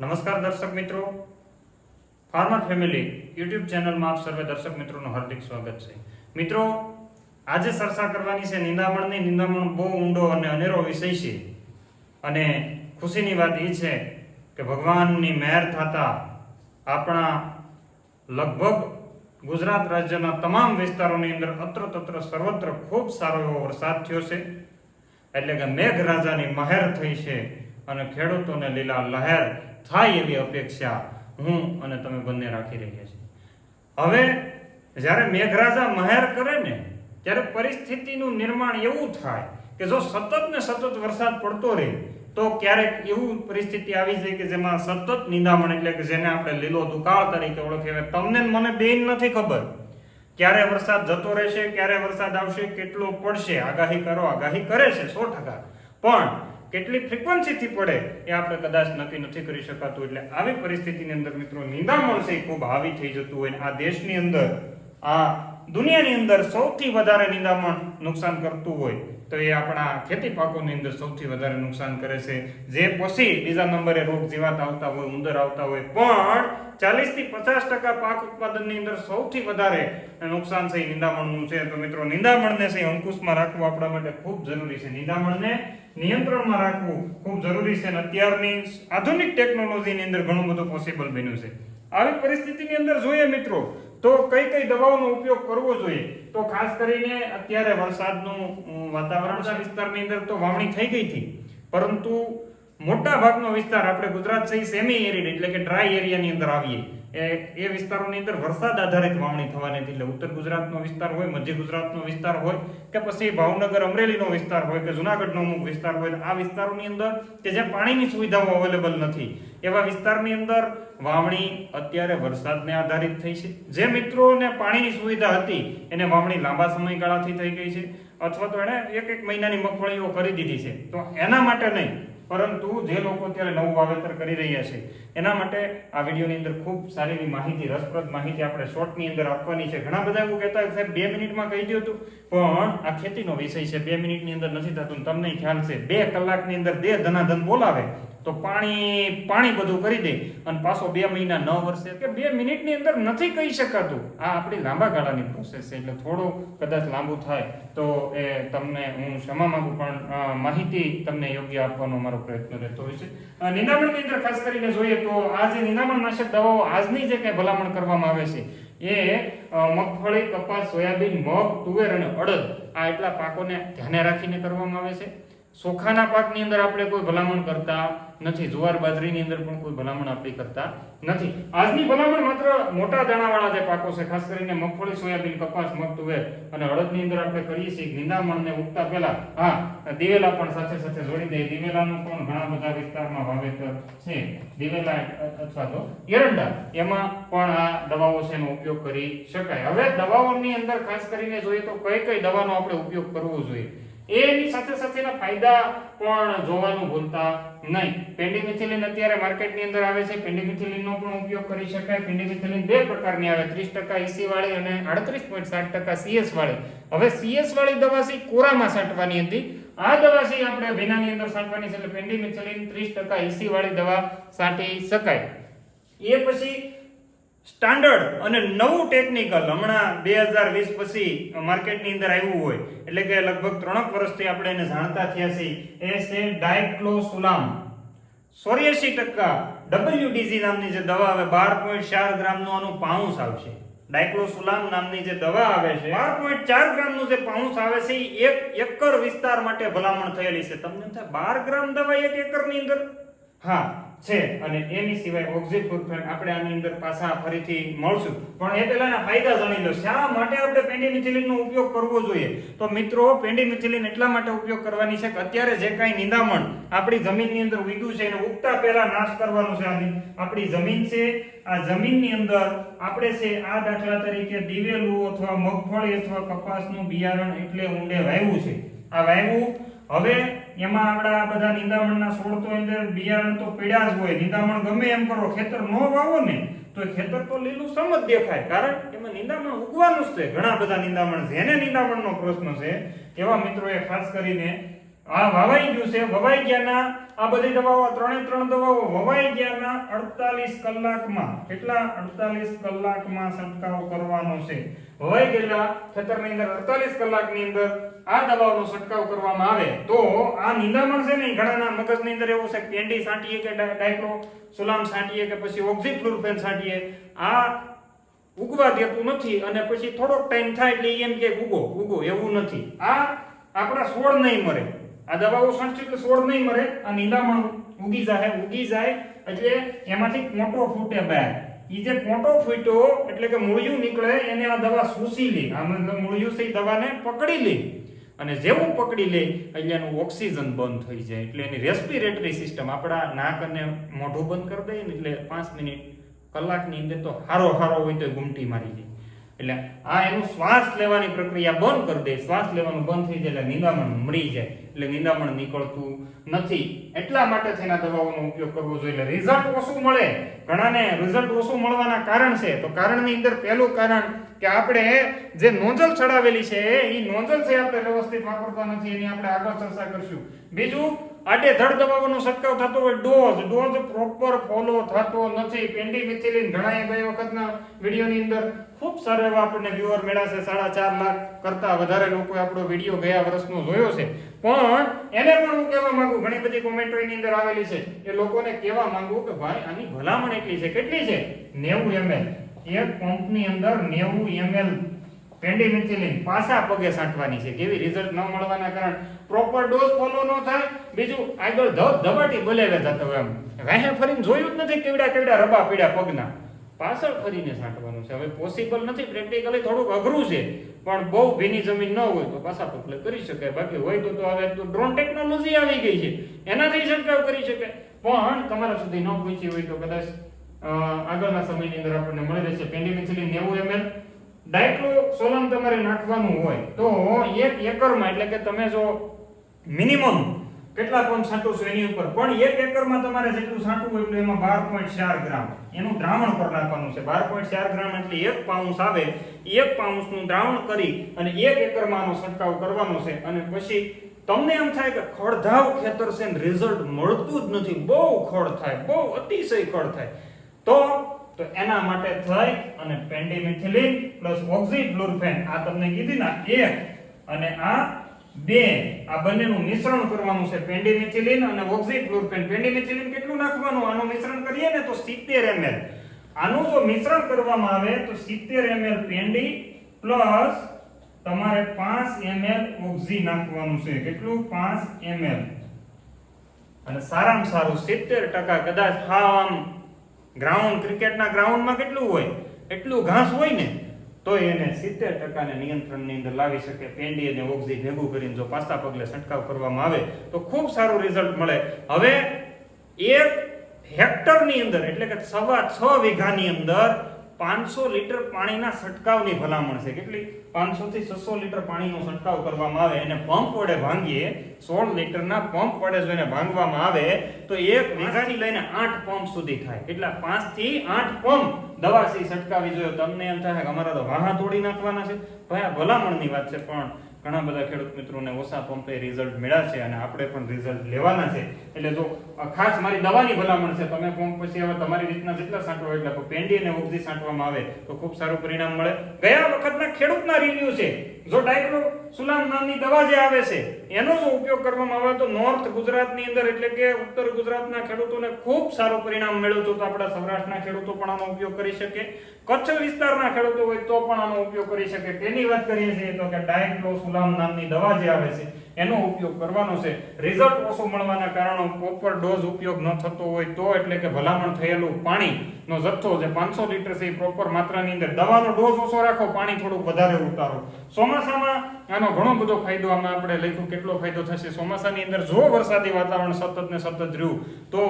નમસ્કાર દર્શક મિત્રો. ફાર્મર ફેમિલી યુટ્યુબ ચેનલમાં આપ સર્વે દર્શક મિત્રોનું હાર્દિક સ્વાગત છે. મિત્રો, આજે ચર્ચા કરવાની છે નિંદામણની. નિંદામણ બહુ ઊંડો અને અનેરો વિષય છે. અને ખુશીની વાત એ છે કે ભગવાનની મહેર થતા આપણા લગભગ ગુજરાત રાજ્યના તમામ વિસ્તારોની અંદર અત્ર તત્ર સર્વત્ર ખૂબ સારો એવો વરસાદ થયો છે. એટલે કે મેઘરાજાની મહેર થઈ છે અને ખેડૂતોને લીલા લહેર થાય એવી અપેક્ષા હું અને તમે બંને રાખી રહ્યા છીએ. હવે જ્યારે મેઘરાજા મહેર કરે ને, ત્યારે પરિસ્થિતિનું નિર્માણ એવું થાય કે જો સતત ને સતત વરસાદ પડતો રહે, તો ક્યારેક એવું પરિસ્થિતિ આવી જાય કે જેમાં સતત નિંદામણ એટલે કે જેને આપણે લીલો દુકાળ તરીકે ઓળખીએ તમને મને બેન નથી ખબર. ક્યારે વરસાદ જતો રહેશે, ક્યારે વરસાદ આવશે, કેટલો પડશે, આગાહી કરો, આગાહી કરે છે સો ટકા. પણ કેટલી ફ્રીક્વન્સીથી પડે એ આપણે કદાચ નક્કી નથી કરી શકાતું. એટલે આવી પરિસ્થિતિની અંદર મિત્રો નિંદામણ છે એ ખૂબ હાવી થઈ જતું હોય આ દેશની અંદર, આ દુનિયાની અંદર સૌથી વધારે નિંદામણ નુકસાન કરતું હોય, તો એ આપણા ખેતી પાકોની અંદર સૌથી વધારે નુકસાન કરે છે. જે પછી બીજા નંબરે રોગ જીવાત આવતા હોય, ઉંદર આવતા હોય, પણ ચાલીસથી પચાસ ટકા પાક ઉત્પાદનની અંદર સૌથી વધારે નુકસાન છે નિંદામણનું છે. તો મિત્રો, નિંદામણને છે અંકુશમાં રાખવું આપણા માટે ખૂબ જરૂરી છે. નિંદામણને નિયંત્રણમાં રાખવું ખૂબ જરૂરી છે અને અત્યારની આધુનિક ટેકનોલોજીની અંદર ઘણું બધું પોસિબલ બન્યું છે. આવી પરિસ્થિતિની અંદર જોઈએ મિત્રો તો કઈ કઈ દવાઓનો ઉપયોગ કરવો જોઈએ? તો ખાસ કરીને અત્યારે વરસાદનું વાતાવરણ વિસ્તારની અંદર તો વાવણી થઈ ગઈ હતી. પરંતુ મોટા ભાગનો વિસ્તાર આપણે ગુજરાત સહી સેમી એરિડ એટલે કે ડ્રાય એરિયાની અંદર આવીએ. એ વિસ્તારોની અંદર વરસાદ આધારિત વાવણી થવાની એટલે ઉત્તર ગુજરાતનો વિસ્તાર હોય, મધ્ય ગુજરાતનો વિસ્તાર હોય કે પછી ભાવનગર, અમરેલીનો વિસ્તાર હોય કે જુનાગઢનો અમુક વિસ્તાર હોય, આ વિસ્તારોની અંદર કે જ્યાં પાણીની સુવિધાઓ અવેલેબલ નથી, એવા વિસ્તારની અંદર વાવણી અત્યારે વરસાદને આધારિત થઈ છે. જે મિત્રોને પાણીની સુવિધા હતી, એને વાવણી લાંબા સમયગાળાથી થઈ ગઈ છે. અથવા તો એણે એક એક મહિનાની મગફળીઓ કરી દીધી છે. તો એના માટે નહીં પરંતુ જે લોકો અત્યારે નવું વાવેતર કરી રહ્યા છે, એના માટે આ વિડીયોની અંદર ખૂબ સારી એવી માહિતી, રસપ્રદ માહિતી આપણે શોર્ટની અંદર આપવાની છે. ઘણા બધા એવું કહેતા સાહેબ, બે મિનિટમાં કહી દો હતું પણ આ ખેતીનો વિષય છે, બે મિનિટની અંદર નથી થતું તમને ખ્યાલ છે. બે કલાકની અંદર દે ધનાધન બોલાવે. તો પાણી પાણી બધું કરી દે અને પાછો બે મહિના ન વર્ષે કે બે મિનિટની અંદર નથી કહી શકાતું. આ આપણી લાંબા ગાળાની પ્રોસેસ છે, એટલે થોડું કદાચ લાંબુ થાય તો એ તમને હું ક્ષમા માંગુ, પણ માહિતી તમને યોગ્ય આપવાનો મારો પ્રયત્ન રહેતો હોય છે. નિનામણની અંદર ખાસ કરીને જોઈએ તો આ જે નિંદામણ નાશક દવાઓ આજની જે કંઈ ભલામણ કરવામાં આવે છે, એ મગફળી, કપાસ, સોયાબીન, મગ, તુવેર અને અડદ આ એટલા પાકોને ધ્યાને રાખીને કરવામાં આવે છે. ચોખાના પાકની અંદર આપણે કોઈ ભલામણ કરતા નથી, જુવાર બાજરીની અંદર પણ કોઈ ભલામણ આપણે કરતા નથી. આજની ભલામણ માત્ર મોટા દાણાવાળા જે પાકો છે, ખાસ કરીને મગફળી, સોયાબીન, કપાસ, મગ, તુવેર અને અડદની અંદર આપણે કરીએ છીએ નિંદામણને ઉગતા પહેલા, હા, દિવેલા પણ સાથે સાથે જોડી દઈએ. દિવેલાનું પણ ઘણા બધા વિસ્તારમાં વાવેતર છે. દિવેલા અથવા તો એરંડા, એમાં પણ આ દવાઓ છે એનો ઉપયોગ કરી શકાય. હવે દવાઓની અંદર ખાસ કરીને જોઈએ તો કઈ કઈ દવાનો આપણે ઉપયોગ કરવો જોઈએ? એની સાથે સાથેના ફાયદા પણ જોવાનું ભૂલતા નહીં. પેન્ડિમિથિલિન અત્યારે માર્કેટની અંદર આવે છે. પેન્ડિમિથિલિનનો પણ ઉપયોગ કરી શકાય. પેન્ડિમિથિલિન બે પ્રકારની આવે. ત્રીસ ટકા એસી વાળી અને અડત્રીસ પોઈન્ટ સાત ટકા સીએસ વાળી. હવે સીએસ વાળી દવા સી કોરામાં છાંટવાની હતી. આ દવા છે આપણે ભીનાની અંદર છાંટવાની છે એટલે પેન્ડિમિથિલિન 30% EC વાળી દવા છાંટી શકાય. એ પછી સ્ટાન્ડર્ડ અને નવું ટેકનિકલ હમણાં બે હજાર વીસ પછી માર્કેટની અંદર આવ્યું હોય, એટલે કે લગભગ ત્રણક વર્ષથી આપણે એને જાણતા થયા છીએ, એ છે ડાયક્લોસુલામ. ચોર્યાસી ટકા ડબલ્યુડીસી નામની જે દવા આવે, બાર પોઈન્ટ ચાર ગ્રામનું આનું પાઉન્સ આવશે. ડાયક્લોસુલામ નામની જે દવા આવે છે, બાર પોઈન્ટ ચાર ગ્રામનું જે પાઉન્સ આવે છે, એ એક એકર વિસ્તાર માટે ભલામણ થયેલી છે. તમને બાર ગ્રામ દવા એક એકરની અંદર? હા, છે. અને એની સિવાય ઓક્ઝિફ્લોરાન આપણે આની અંદર પાછા ફરીથી મળશું. પણ એ પહેલાના ફાયદા જાણી લો. શા માટે આપણે પેન્ડીમિથિલિનનો ઉપયોગ કરવો જોઈએ? તો મિત્રો, પેન્ડીમિથિલિન એટલા માટે ઉપયોગ કરવાની છે કે અત્યારે જે કાંઈ નિંદામણ આપણી જમીનની અંદર ઉગ્યું છે, એને ઉગતા પહેલા નાશ કરવાનો છે આની. આપણી જમીન છે, આ જમીનની અંદર આપણે છે, આ દાખલા તરીકે દિવેલું અથવા મગફળી અથવા કપાસનું બિયારણ એટલે ઊંડે વાવ્યું છે. આ વાવ્યું હવે એમાં આપણા બધા નિંદામણના છોડ તો અંદર બિયારણ તો પીડ્યા જ હોય, નિંદામણ ગમે એમ કરો, ખેતર ન વાવો ને, તો ખેતર તો લીલું સમ જ દેખાય. કારણ એમાં નિંદામણ ઉગવાનું જ છે. ઘણા બધા નિંદામણ જેને નિંદામણનો પ્રશ્ન છે. એવા મિત્રોએ ખાસ કરીને આ વાવાઈ ગયું છે. વવાઈ ગયાના આ બધી દવાઓ ત્રણે ત્રણ દવાઓ વવાઈ ગયાના 48 કલાકમાં. કેટલા 48 કલાકમાં છંટકાવ કરવાનો છે? વવાઈ ગયેલા ખેતરની અંદર 48 કલાકની અંદર આ દવાઓનો છંટકાવ કરવામાં આવે તો આ નિંદામણ છે ને ઈ ઘણાના મગજની અંદર એવું છે કે પેન્ડી છાંટીએ કે ડાયક્રો, સુલામ છાંટીએ કે પછી ઓક્ઝીફ્લુરોફેન છાંટીએ. આ ઉગવા દેતું નથી અને પછી થોડોક ટાઈમ થાય એટલે એમ કે ઉગો ઉગો, એવું નથી. આ આપણા છોડ નહીં મરે. આ દવાઓ સંચિત એટલે છોડ નહીં મરે, આ નીંદામણ ઉગી જાય ઉગી જાય એટલે એમાંથી કોટો ફૂટે બહાર એ જે કોટો ફૂટ્યો, એટલે કે મૂળિયું નીકળે, એને આ દવા શોષી લે. આ મૂળિયું છે દવાને પકડી લે. અને જેવું પકડી લે, એટલે એનું ઓક્સિજન બંધ થઈ જાય. એટલે એની રેસ્પિરેટરી સિસ્ટમ આપણા નાક અને મોઢું બંધ કરી દઈએ ને એટલે પાંચ મિનિટ કલાકની અંદર તો હારો હારો હોય તો ગુમટી મારી જાય. એટલે આ એનું શ્વાસ લેવાની પ્રક્રિયા બંધ કરી દે. શ્વાસ લેવાનું બંધ થઈ જાય એટલે નિંદામણ મળી જાય. એટલે નિંદામણ નીકળતું નથી. એટલા માટે થઈને એના દવાઓનો ઉપયોગ કરવો જોઈએ. એટલે રિઝલ્ટ ઓછું મળે. ઘણાને રિઝલ્ટ ઓછું મળવાના કારણ છે. તો કારણની અંદર પહેલું કારણ કે આપણે જે નોઝલ ચડાવેલી છે, એ નોઝલ છે આપણે વ્યવસ્થિત વાપરતા નથી. એની આપણે આગળ ચર્ચા કરશું. બીજું આડે ધડ દવાઓનો છંટકાવ થતો હોય, ડોઝ ડોઝ પ્રોપર ફોલો થતો નથી. પેન્ડી મિથિલિન ઘણા ગઈ વખતના વિડીયોની અંદર ખૂબ સારો એવા આપણને વ્યુઅર મળ્યા છે. સાડા ચાર લાખ કરતા વધારે લોકોએ આપણો વીડિયો ગયા વર્ષનો જોયો છે. પણ એને પણ હું કહેવા માંગુ, ઘણી બધી કોમેન્ટો એની અંદર આવેલી છે. એ લોકોને કહેવા માંગુ કે ભાઈ, આની ભલામણ એટલી છે. કેટલી છે? નેવું એમએલ એક પંપની અંદર નેવું એમએલ પેન્ડિમિથિલિન પાછા પગે છાંટવાની છે. કેવી રિઝલ્ટ ન મળવાના કારણ પ્રોપર ડોઝ ફોલો ન થાય, બીજું આગળ ધબ ધબાટી બોલાવે જતો હોય એમ. વાહે ફરીને જોયું જ નથી કેવડા કેવડા રબા પીડા પગના. પાછળ ફરીને છાંટવાનું છે. હવે પોસિબલ નથી પ્રેક્ટિકલી થોડુંક અઘરું છે. પણ બહુ ભીની જમીન ન હોય તો પાછા પગલે કરી શકાય. બાકી હોય તો તો હવે તો ડ્રોન ટેકનોલોજી આવી ગઈ છે. એનાથી છંટકાવ કરી શકાય. પણ તમારા સુધી ન પહોંચી હોય તો કદાચ આગળના સમયની અંદર આપણને મળી રહેશે. પેન્ડિમિથિલિન નેવું એમએલ ડાયક્લો સોલમ તમારે નાખવાનું હોય, તો એક એકરમાં, એટલે કે તમે જો મિનિમમ કેટલા પણ છાંટો એની ઉપર, પણ એક એકરમાં તમારે જેટલું છાંટવું હોય એટલું એમાં બાર પોઈન્ટ ચાર ગ્રામ. એનું દ્રાવણ પર નાખવાનું છે. બાર પોઈન્ટ ચાર ગ્રામ એટલે એક પાઉન્સ આવે. એક પાઉન્સનું દ્રાવણ કરી અને એક એકરમાં આનો છંટકાવ કરવાનો છે. અને પછી તમને એમ થાય કે ખડધાવ ખેતર છે રિઝલ્ટ મળતું જ નથી. બહુ ખડ થાય, બહુ અતિશય ખડ થાય. તો તો એના માટે થઈ અને પેન્ડિમિથિલિન પ્લસ ઓક્ઝીફ્લોરોફેન આ તમને કીધી ના, એક અને આ બે. આ બંનેનું મિશ્રણ કરવાનું છે પેન્ડિમિથિલિન અને ઓક્ઝીફ્લોરોફેન પેન્ડિમિથિલિન કેટલું નાખવાનું? આનું મિશ્રણ કરીએ ને તો 70 ml આનું જો મિશ્રણ કરવામાં આવે તો 70 ml પેન્ડી પ્લસ તમારે 5 ml ઓક્ઝી નાખવાનું છે. કેટલું? 5 ml અને સારામાં સારું 70% કદાચ હા, આમ ગ્રાઉન્ડ ક્રિકેટના ગ્રાઉન્ડમાં કેટલું હોય? એટલું ઘાસ હોય ને, તો એને સિત્તેર ટકાને નિયંત્રણની અંદર લાવી શકે. પેન્ડી અને ઓક્ઝી ભેગું કરીને જો પાસ્તા પગલે છંટકાવ કરવામાં આવે, તો ખૂબ સારું રિઝલ્ટ મળે. હવે એક હેક્ટરની અંદર, એટલે કે સવા છ વીઘાની અંદર પાંચસો લીટર પાણીના છંટકાવની ભલામણ છે. કેટલી? પાંચસો થી છસો લીટર પાણીનો છંટકાવ કરવામાં આવે અને પંપ વડે ભાંગીએ, સોળ લીટરના પંપ વડે જો એને ભાંગવામાં આવે, તો એક વીઘાથી લઈને આઠ પંપ સુધી થાય. કેટલા? પાંચથી આઠ પંપ દવાથી છંટકાવી જોઈએ. તમને એમ થાય કે અમારા તો વાહા તોડી નાખવાના છે. ભાઈ ભલામણની વાત છે, પણ ઘણા બધા ખેડૂત મિત્રોને ઓછા પંપે રિઝલ્ટ મળ્યા છે અને આપણે પણ રિઝલ્ટ લેવાના છે. એટલે જો ખાસ મારી દવાની ભલામણ છે, તમે પંપ પછી હવે તમારી રીતના જેટલા સાંટવા એટલે પેન્ડી અને ઉપજી સાંટવામાં આવે તો ખૂબ સારું પરિણામ મળે. ગયા વખતના ખેડૂતના રિવ્યુ છે. જો ડાયક્લો સુલામ નામની દવા જે આવે છે, એનો જો ઉપયોગ કરવામાં આવે તો નોર્થ ગુજરાતની અંદર એટલે કે ઉત્તર ગુજરાતના ખેડૂતોને ખૂબ સારું પરિણામ મળ્યું હતું આપણા સૌરાષ્ટ્રના ખેડૂતો પણ આનો ઉપયોગ કરી શકે. કચ્છ વિસ્તારના ખેડૂતો હોય તો પણ આનો ઉપયોગ કરી શકે. તેની વાત કરીએ છીએ તો કે ડાયક્લો સુલામ નામની દવા જે આવે છે એનો ઉપયોગ કરવાનો છે. રિઝલ્ટ ઓછું મળવાના કારણો પ્રોપર ડોઝ ઉપયોગ ન થતો હોય તો એટલે કે ભલામણ થયેલું પાણીનો જથ્થો જે પાંચસો લીટર છે એ પ્રોપર માત્રાની અંદર દવાનો ડોઝ ઓછો રાખો, પાણી થોડુંક વધારે ઉતારો. ચોમાસામાં આનો ઘણો બધો ફાયદો આમાં આપણે લખ્યું, કેટલો ફાયદો થશે? ચોમાસાની અંદર જો વરસાદી વાતાવરણ સતત ને સતત રહ્યું, તો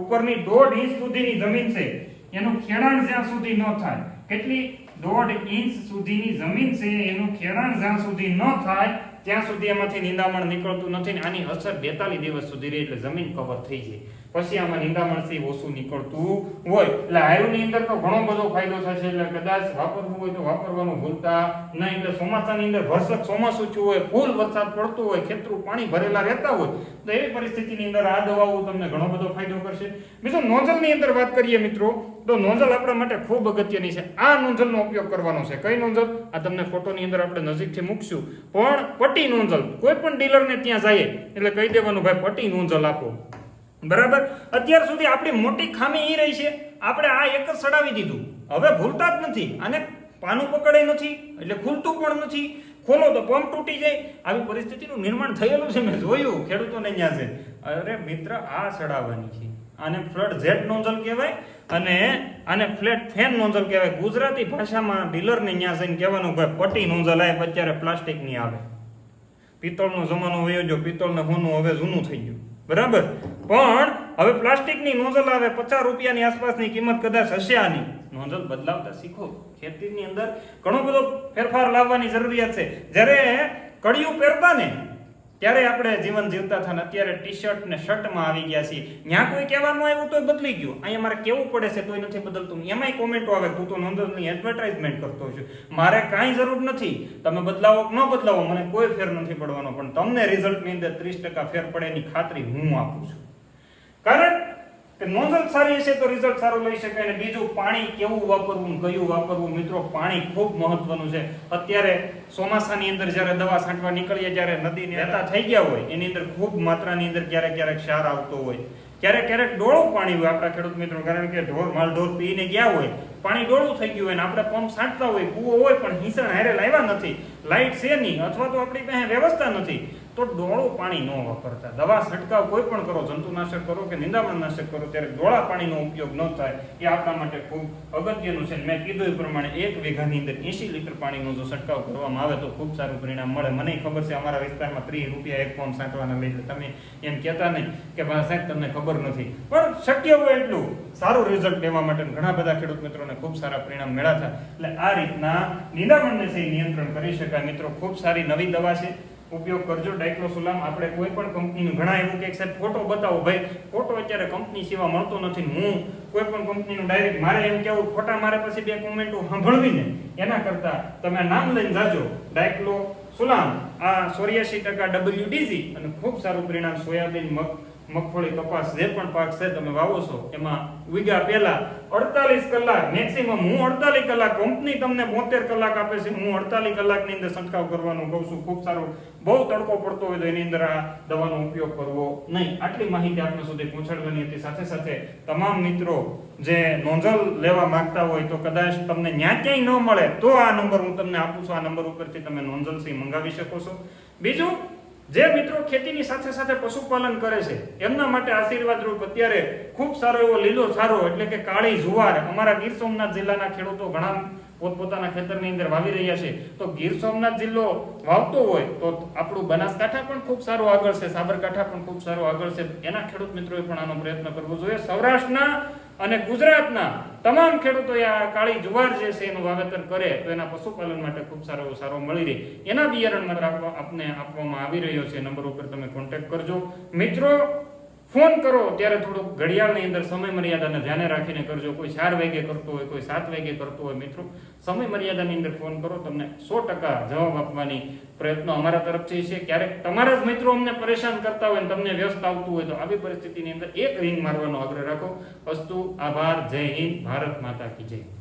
ઉપરની દોઢ ઇંચ સુધીની જમીન છે. એનું ખેડાણ જ્યાં સુધી ન થાય, કેટલી? દોઢ ઇંચ સુધીની જમીન છે, એનું ખેડાણ જ્યાં સુધી ન થાય ત્યાં સુધી એમાંથી નિંદામણ નીકળતું નથી ને આની અસર બેતાલીસ દિવસ સુધી રહે એટલે જમીન કવર થઈ જાય. પછી આમાં નિંદામણથી ઓછું નીકળતું હોય. એટલે આયુની અંદર તો ઘણો બધો ફાયદો થશે, એટલે કદાચ વાપરવું હોય તો વાપરવાનું ભૂલતા નહીં. એટલે ચોમાસાની અંદર વરસાદ ચોમાસું થયું હોય, ફૂલ વરસાદ પડતો હોય, ખેતરું પાણી ભરેલા રહેતા હોય, તો એવી પરિસ્થિતિની અંદર આ દવાઓ તમને ઘણો બધો ફાયદો કરશે. મિત્રો, નોઝલની અંદર વાત કરીએ મિત્રો, તો નોઝલ આપણા માટે ખૂબ અગત્યની છે. આ નોઝલનો ઉપયોગ કરવાનો છે. કઈ નોઝલ? આ તમને ફોટોની અંદર આપણે નજીકથી મૂકશું. પણ પટ્ટી નોઝલ, કોઈ પણ ડીલરને ત્યાં જઈએ, એટલે કહી દેવાનું, ભાઈ પટ્ટી નોઝલ આપો. બરાબર? અત્યાર સુધી આપણી મોટી ખામી એ રહી છે, આપણે આ એક જ સડાવી દીધું. હવે ભૂલતા જ નથી અને પાનું પકડે નથી, એટલે ખુલતું પણ નથી. ખોલો તો પંપ તૂટી જાય. આવી પરિસ્થિતિનું નિર્માણ થયેલું છે, મેં જોયું, ખેડૂતોને ત્યાં છે. અરે મિત્ર, આ સડાવવાની છે. આને ફ્લડ ઝેડ નોઝલ કહેવાય અને આને ફ્લેટ ફેન નોઝલ કહેવાય. ગુજરાતી ભાષામાં ડીલરને ત્યાં જઈને કહેવાનું ભાઈ પટ્ટી નોઝલ આવે અત્યારે પ્લાસ્ટિકની આવે. પિત્તળનો જમાનો વયો જો પિત્તળને હોનું હવે જૂનું થઈ ગયું. બરાબર? પણ હવે પ્લાસ્ટિકની નોઝલ આવે પચાસ રૂપિયાની આસપાસની કિંમત કદાચ હશે આની. નોઝલ બદલાવતા શીખો. ખેતીની અંદર ઘણો બધો ફેરફાર લાવવાની જરૂરિયાત છે. જ્યારે કડિયું પહેરતા ને ત્યારે આપણે જીવન જીવતા થાય અત્યારે ટી શર્ટ ને શર્ટમાં આવી ગયા છીએ. ત્યાં કોઈ કહેવાનું આવ્યું તોય બદલી ગયું. અહીંયા મારે કેવું પડે છે તોય નથી બદલતું. એમાંય કોમેન્ટો આવે તું તો નોંધની એડવર્ટાઇઝમેન્ટ કરતો છું. મારે કાંઈ જરૂર નથી. તમે બદલાવો ન બદલાવો, મને કોઈ ફેર નથી પડવાનો. પણ તમને રિઝલ્ટની અંદર ત્રીસ ટકા ફેર પડે એની ખાતરી હું આપું છું. કારણ કે નોંધલ સારી હશે તો રિઝલ્ટ સારું લઈ શકાય અને બીજું પાણી કેવું વાપરવું કયું વાપરવું? મિત્રો, પાણી ખૂબ મહત્વનું છે. અત્યારે ચોમાસાની અંદર જ્યારે દવા છાંટવા નીકળીએ, જ્યારે નદીને રહેતા થઈ ગયા હોય, એની અંદર ખૂબ માત્રાની અંદર ક્યારેક ક્યારેક ક્ષાર આવતો હોય. ક્યારેક ક્યારેક ડોળું પાણી હોય આપણા ખેડૂત મિત્રો, કારણ કે ઢોર માલ ઢોર પીને ગયા હોય પાણી ડોળું થઈ ગયું હોય ને આપણે પંપ છાંટતા હોય, કૂવો હોય પણ હિંસણ હારે લાવ્યા નથી લાઇટ છે નહીં, અથવા તો આપણી પાસે વ્યવસ્થા નથી, તો ડોળું પાણી ન વાપરતા. દવા છંટકાવ કોઈ પણ કરો, જંતુનાશક કરો કે નિંદામણનાશક કરો, ત્યારે ડોળા પાણીનો ઉપયોગ ન થાય, એ આપણા માટે ખૂબ અગત્યનું છે. મેં કીધું એ પ્રમાણે એક વીઘાની અંદર એંસી લીટર પાણીનો જો છંટકાવ કરવામાં આવે તો ખૂબ સારું પરિણામ મળે. મને ખબર છે અમારા વિસ્તારમાં ત્રીસ રૂપિયા એક પંપ છાંટવાના લઈ તમે એમ કહેતા નહીં કે સાહેબ, તમને ખબર નથી. પણ શક્ય હોય એટલું સારું રિઝલ્ટ લેવા માટે ઘણા બધા ખેડૂત મિત્રોને ખૂબ સારા પરિણામ મળ્યા હતા એટલે આ રીતના નિદામણને છે નિયંત્રણ કરી શકાય. મિત્રો, ખૂબ સારી નવી દવા છે. ઉપયોગ કરજો. ડાયક્લોસુલામ આપણે કોઈ પણ કંપનીનું ઘણા એવું કે સાહેબ, ફોટો બતાવો. ભાઈ, ફોટો અત્યારે કંપની સિવાય મળતો નથી. હું કોઈ પણ કંપનીનું ડાયરેક્ટ મારે એમ કેવું ફોટા મારે પછી બે કોમેન્ટો સાંભળવીને એના કરતા તમે નામ લઈને જાજો. ડાયક્લો સુલામ આ ચોર્યાસી ટકા ડબલ્યુડીસી અને ખૂબ સારું પરિણામ સોયાબીન, મગ મગફળી કપાસ જે પણ પાક છે તમે વાવો છો, એમાં વીઘા પહેલા અડતાલીસ કલાક મેક્સિમમ હું અડતાલીસ કલાક કંપની તમને બોતેર કલાક આપે છે, હું અડતાલીસ કલાકની અંદર છંટકાવ કરવાનું કહું છું. ખૂબ સારું. બહુ તડકો પડતો હોય તો એની અંદર આ દવાનો ઉપયોગ કરવો નહીં. આટલી માહિતી આપણે સુધી પહોંચાડવાની હતી. સાથે સાથે તમામ મિત્રો જે નોંધલ લેવા માંગતા હોય તો કદાચ તમને ન્યા ક્યાંય ન મળે તો આ નંબર હું તમને આપું છું. આ નંબર ઉપરથી તમે નોંધલથી મંગાવી શકો છો. બીજું જે મિત્રો ખેતીની સાથે સાથે પશુપાલન કરે છે, એમના માટે આશીર્વાદ રૂપ અત્યારે ખૂબ સારો એવો લીલો સારો એટલે કે કાળી જુવાર અમારા ગીર સોમનાથ જિલ્લાના ખેડૂતો ઘણા પોતપોતાના ખેતરની અંદર વાવી રહ્યા છે. તો ગીર સોમનાથ જિલ્લો વાવતો હોય તો આપણું બનાસકાંઠા પણ ખૂબ સારું આગળ છે, સાબરકાંઠા પણ ખૂબ સારું આગળ છે. એના ખેડૂત મિત્રોએ પણ આનો પ્રયત્ન કરવો જોઈએ. સૌરાષ્ટ્રના અને ગુજરાતના તમામ ખેડૂતોએ આ કાળી જુવાર જે છે એનું વાવેતર કરે તો એના પશુપાલન માટે ખૂબ સારો સારો મળી રહે. એના બિયારણ માત્ર આપને આપવામાં આવી રહ્યો છે. નંબર ઉપર તમે કોન્ટેક્ટ કરજો. મિત્રો ફોન કરો ત્યારે થોડુંક ઘડિયાળની અંદર સમય મર્યાદાને ધ્યાને રાખીને કરજો. કોઈ ચાર વાગે કરતો હોય, કોઈ સાત વાગે કરતો હોય મિત્રો સમય મર્યાદાની અંદર ફોન કરો, તમને સો ટકા જવાબ આપવાની પ્રયત્નો અમારા તરફથી છે. ક્યારેક તમારા જ મિત્રો અમને પરેશાન કરતા હોય ને તમને વ્યસ્ત આવતું હોય તો આવી પરિસ્થિતિની અંદર એક રિંગ મારવાનો આગ્રહ રાખો. અસ્તુ, આભાર, જય હિન્દ, ભારત માતા કી જય.